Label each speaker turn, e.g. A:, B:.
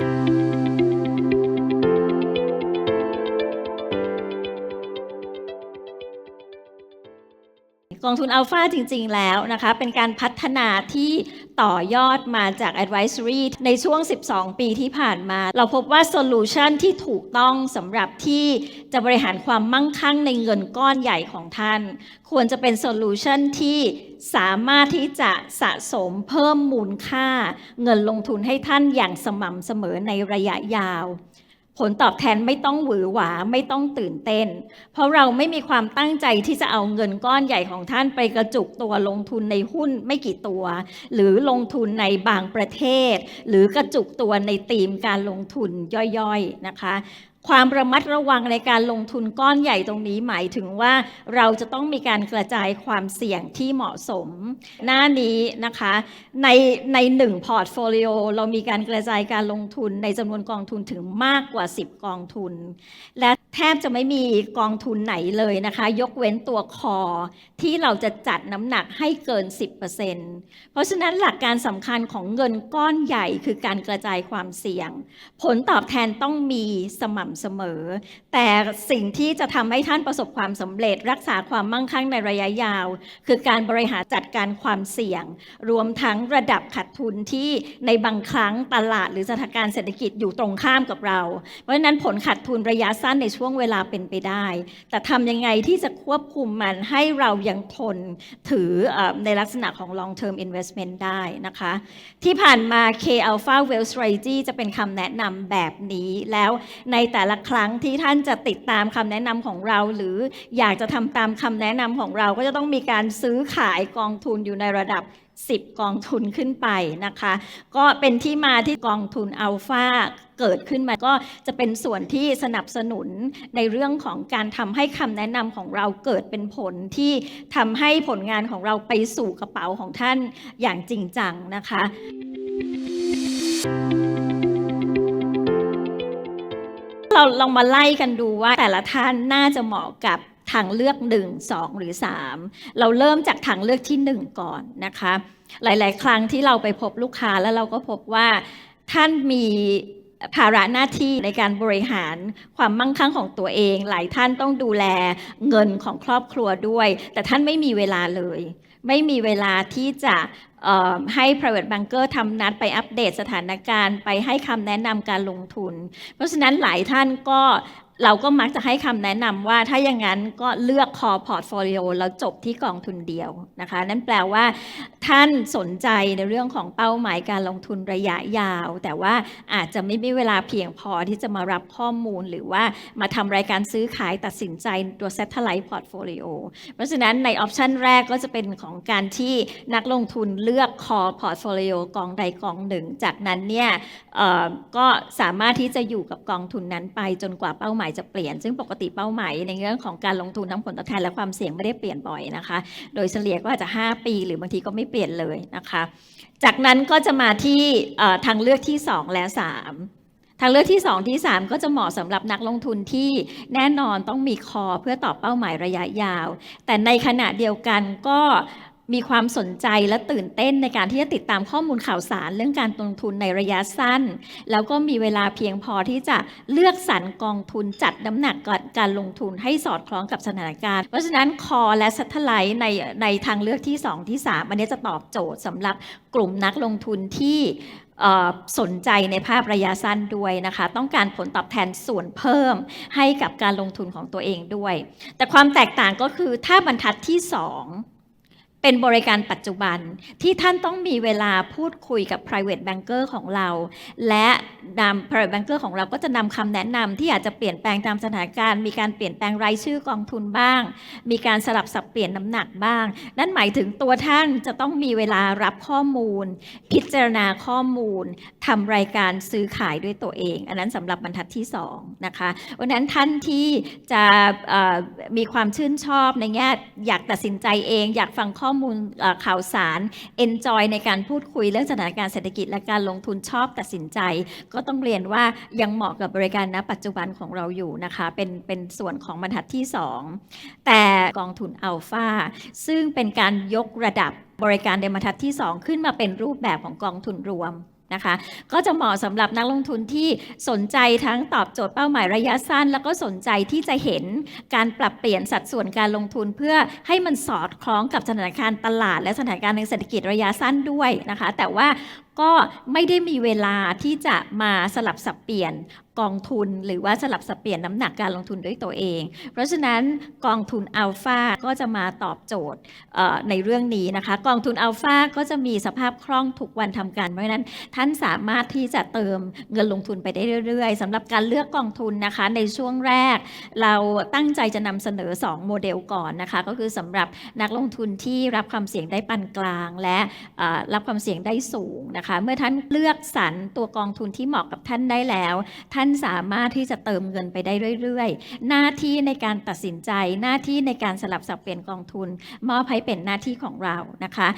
A: Música กองทุนอัลฟาจริง ๆ แล้วนะคะ เป็นการพัฒนาที่ต่อยอดมาจาก Advisory ในช่วง 12 ปีที่ผ่านมา เราพบว่าโซลูชันที่ถูกต้องสำหรับที่จะบริหารความมั่งคั่งในเงินก้อนใหญ่ของท่าน ควรจะเป็นโซลูชันที่สามารถที่จะสะสมเพิ่มมูลค่า เงินลงทุนให้ท่านอย่างสม่ำเสมอในระยะยาว ผลตอบแทนไม่ต้องหวือหวาไม่ต้องตื่นเต้น เพราะเราไม่มีความตั้งใจที่จะเอาเงินก้อนใหญ่ของท่านไปกระจุกตัวลงทุนในหุ้นไม่กี่ตัว หรือลงทุนในบางประเทศ หรือกระจุกตัวในธีมการลงทุนย่อยๆนะคะ ความระมัดระวังในการลงทุนก้อนใหญ่ตรงนี้หมายถึงว่าเราจะต้องมีการกระจายความเสี่ยงที่เหมาะสม หน้านี้นะคะในในหนึ่งพอร์ตโฟลิโอเรามีการกระจายการลงทุนในจำนวนกองทุนถึงมากกว่า 10 กองทุน และแทบจะไม่มีกองทุนไหนเลยนะคะ ยกเว้นตัวคอ ที่เราจะจัดน้ำหนักให้เกิน 10%เพราะฉะนั้นหลักการสำคัญของเงินก้อนใหญ่คือการกระจายความเสี่ยง ผลตอบแทนต้องมีสม่ำเสมอ แต่สิ่งที่จะทำให้ท่านประสบความสำเร็จ รักษาความมั่งคั่งในระยะยาว คือการบริหารจัดการความเสี่ยง รวมทั้งระดับขาดทุนที่ในบางครั้งตลาดหรือสถานการณ์เศรษฐกิจอยู่ตรงข้ามกับเรา เพราะฉะนั้นผลขาดทุนระยะสั้นในช่วงเวลาเป็นไปได้ แต่ทำยังไงที่จะควบคุมมันให้เรายังทนถือเออในลักษณะของ long term investment ได้นะคะ ที่ผ่านมา K Alpha Wealth Strategy จะเป็นคำแนะนำแบบนี้แล้วในแต่แต่ละครั้งที่ท่านจะติดตามคำแนะนำของเรา หรืออยากจะทำตามคำแนะนำของเรา ก็จะต้องมีการซื้อขายกองทุนอยู่ในระดับ 10 กองทุนขึ้นไปนะคะ ก็เป็นที่มาที่กองทุนอัลฟาเกิดขึ้นมาก็จะเป็นส่วนที่สนับสนุนในเรื่องของการทำให้คำแนะนำของเราเกิดเป็นผลที่ทำให้ผลงานของเราไปสู่กระเป๋าของท่านอย่างจริงจังนะคะ เราลองมาไล่กันดูว่าแต่ละท่านน่าจะเหมาะกับทางเลือก 1 2 หรือ 3 เราเริ่มจากทางเลือกที่ 1 ก่อนนะคะ หลาย ๆ ครั้งที่เราไปพบลูกค้าแล้วเราก็พบว่าท่านมี ภาระหน้าที่ในการบริหารความมั่งคั่งของตัวเอง หลายท่านต้องดูแลเงินของครอบครัวด้วย แต่ท่านไม่มีเวลาเลย ไม่มีเวลาที่จะให้ private banker ทำนัดไปอัปเดตสถานการณ์ ไปให้คำแนะนำการลงทุน เพราะฉะนั้นหลายท่านก็ เราก็มักจะให้คำแนะนำว่าถ้าอย่างนั้นก็เลือกคอพอร์ตโฟลิโอแล้วจบที่กองทุนเดียวนะคะ นั่นแปลว่า ท่านสนใจในเรื่องของเป้าหมายการลงทุนระยะยาว แต่ว่าอาจจะไม่มีเวลาเพียงพอที่จะมารับข้อมูลหรือว่ามาทำรายการซื้อขายตัดสินใจตัว Satellite Portfolio เพราะฉะนั้นในออปชันแรกก็จะเป็นของการที่นักลงทุนเลือกคอพอร์ตโฟลิโอกองใดกองหนึ่ง จากนั้นเนี่ยก็สามารถที่จะอยู่กับกองทุนนั้นไปจนกว่าเป้าหมายจะเปลี่ยน ซึ่งปกติเป้าหมายในเรื่องของการลงทุนทั้งผลตอบแทนและความเสี่ยงไม่ได้เปลี่ยนบ่อยนะคะ โดยเฉลี่ยก็อาจจะ 5 ปี หรือบางทีก็ไม่เปลี่ยนเลยนะคะ จากนั้นก็จะมาที่ทางเลือกที่ 2 และ 3ทางเลือกที่ 2 ที่ 3 ก็จะเหมาะสำหรับนักลงทุนที่แน่นอนต้องมีคอเพื่อตอบเป้าหมายระยะยาว แต่ในขณะเดียวกันก็ มีความสนใจและตื่นเต้นในการที่จะติดตามข้อมูลข่าวสาร เรื่องการลงทุนในระยะสั้น แล้วก็มีเวลาเพียงพอที่จะเลือกสรรกองทุนจัดน้ำหนักการการลงทุนให้สอดคล้องกับสถานการณ์ เพราะฉะนั้นคอและซัตเทไลท์ในในทางเลือกที่ 2 ที่ 3 อันนี้จะตอบโจทย์สำหรับกลุ่มนักลงทุนที่สนใจในภาพระยะสั้นด้วยนะคะ ต้องการผลตอบแทนส่วนเพิ่มให้กับการลงทุนของตัวเองด้วย แต่ความแตกต่างก็คือถ้าบรรทัดที่ 2 เป็นบริการปัจจุบันที่ท่านต้องมีเวลาพูดคุยกับ private banker ของเรา และนำ private banker ของเราก็จะนำคำแนะนำที่อาจจะเปลี่ยนแปลงตามสถานการณ์ มีการเปลี่ยนแปลงรายชื่อกองทุนบ้าง มีการสลับสับเปลี่ยนน้ำหนักบ้าง นั่นหมายถึงตัวท่านจะต้องมีเวลารับข้อมูล พิจารณาข้อมูลทำรายการซื้อขายด้วยตัวเอง อันนั้นสำหรับบรรทัดที่2นะคะเพราะฉะนั้นท่านที่จะมีความชื่นชอบในแง่อยากตัดสินใจเอง อยากฟังข้อมูลข่าวสาร enjoy ในการพูดคุยเรื่องสถานการณ์เศรษฐกิจและการลงทุนชอบตัดสินใจ ก็ต้องเรียนว่ายังเหมาะกับบริการณปัจจุบันของเราอยู่นะคะเป็นเป็นส่วนของบรรทัดที่ 2 แต่กองทุนอัลฟาซึ่งเป็นการยกระดับบริการในบรรทัดที่ 2 ขึ้นมาเป็นรูปแบบของกองทุนรวม นะคะ ก็จะเหมาะสำหรับนักลงทุนที่สนใจทั้งตอบโจทย์เป้าหมายระยะสั้น แล้วก็สนใจที่จะเห็นการปรับเปลี่ยนสัดส่วนการลงทุน เพื่อให้มันสอดคล้องกับสถานการณ์ตลาด และสถานการณ์ทางเศรษฐกิจระยะสั้นด้วยนะคะ แต่ว่าก็ไม่ได้มีเวลาที่จะมาสลับสับเปลี่ยนกองทุนหรือว่าสลับสับเปลี่ยนน้ำหนักการลงทุนด้วยตัวเอง เพราะฉะนั้นกองทุนอัลฟาก็จะมาตอบโจทย์ในเรื่องนี้นะคะ กองทุนอัลฟาก็จะมีสภาพคล่องทุกวันทำการ เพราะฉะนั้นท่านสามารถที่จะเติมเงินลงทุนไปได้เรื่อยๆสำหรับการเลือกกองทุนนะคะ ในช่วงแรก เราตั้งใจจะนำเสนอ 2 โมเดลก่อนนะคะ ก็คือสำหรับนักลงทุนที่รับความเสี่ยงได้ปานกลาง และรับความเสี่ยงได้สูงนะคะ เมื่อท่านเลือกสรรตัวกองทุนที่เหมาะกับท่านได้แล้ว ท่านสามารถที่จะเติมเงินไปได้เรื่อย ๆ หน้าที่ในการตัดสินใจ หน้าที่ในการสลับสับเปลี่ยนกองทุน มอบให้เป็นหน้าที่ของเรานะคะ